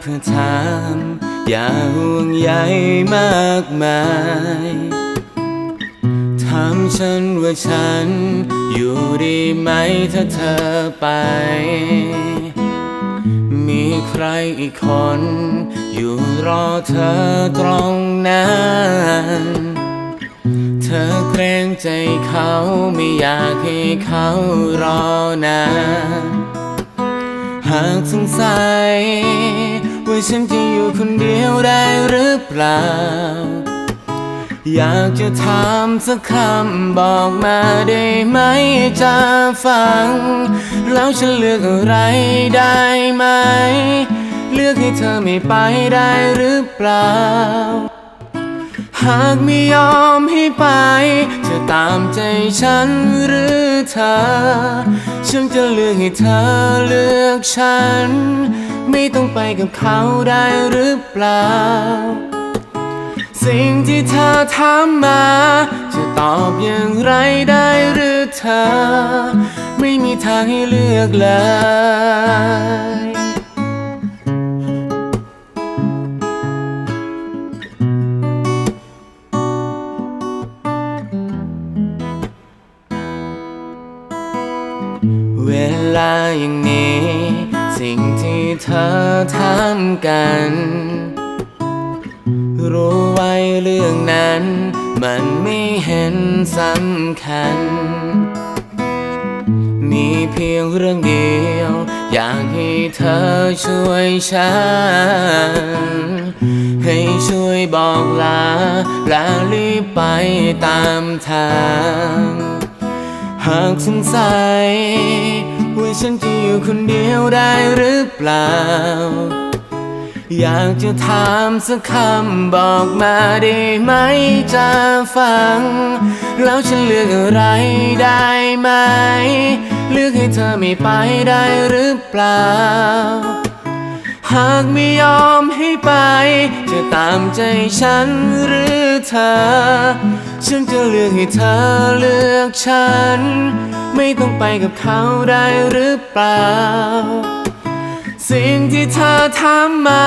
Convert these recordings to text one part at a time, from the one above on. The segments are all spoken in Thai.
เพื่อถาม อย่าห่วงใยมากมายถามฉันว่าฉัน อยู่ดีไหมถ้าเธอไป มีใครอีกคน อยู่รอเธอตรงนั้นเธอเกรงใจเขาไม่อยากให้เขารอนานากสงสัย ว่าฉันจะอยู่คนเดียวได้หรือเปล่า อยากจะถามสักคำบอกมาได้ไหมจะฟัง แล้วฉันเลือกอะไรได้ไหม เลือกให้เธอไม่ไปได้หรือเปล่า หากไม่ยอมให้ไป จะตามใจฉันหรือเธอ ฉันจะเลือกให้เธอเลือกฉัน ไม่ต้องไปกับเขาได้หรือเปล่า สิ่งที่เธอถามมา จะตอบอย่างไรได้หรือเธอ ไม่มีทางให้เลือกเลย ลาอย่างนี้ สิ่งที่เธอทำกัน รู้ไว้เรื่องนั้น มันไม่เห็นสำคัญ มีเพียงเรื่องเดียว อยากให้เธอช่วยฉัน ให้ช่วยบอกลา และรีบไปตามทาง หากสงสัย ว่าฉันจะอยู่คนเดียวได้หรือเปล่า อยากจะถามสักคำบอกมาได้ไหมจะฟัง แล้วฉันเลือกอะไรได้ไหม เลือกให้เธอไม่ไปได้หรือเปล่า หากไม่ยอมให้ไป จะตามใจฉันหรือเธอ ฉันจะเลือกให้เธอเลือกฉัน ไม่ต้องไปกับเขาได้หรือเปล่า สิ่งที่เธอถามมา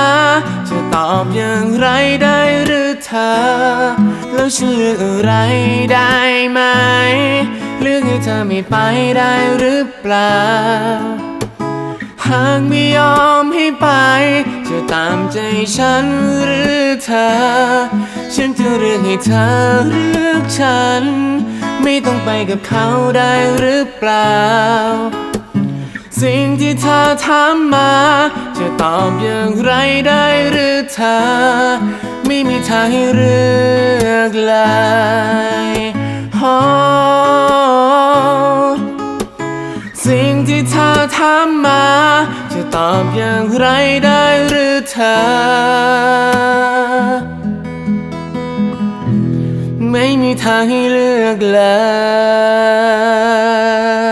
จะตอบอย่างไรได้หรือเธอ แล้วฉันเลือกอะไรได้ไหม เลือกให้เธอไม่ไปได้หรือเปล่า หากไม่ยอมให้ไป จะตามใจฉันหรือเธอ ฉันจะเลือกให้เธอเลือกฉัน ไม่ต้องไปกับเขาได้หรือเปล่า สิ่งที่เธอถามมา จะตอบอย่างไรได้หรือเธอ ไม่มีทางให้เลือกเลยโอ้สิ่งที่เธอถามมา จะตอบอย่างไรได้หรือเธอ ไมีทางให้เลือกแล้ว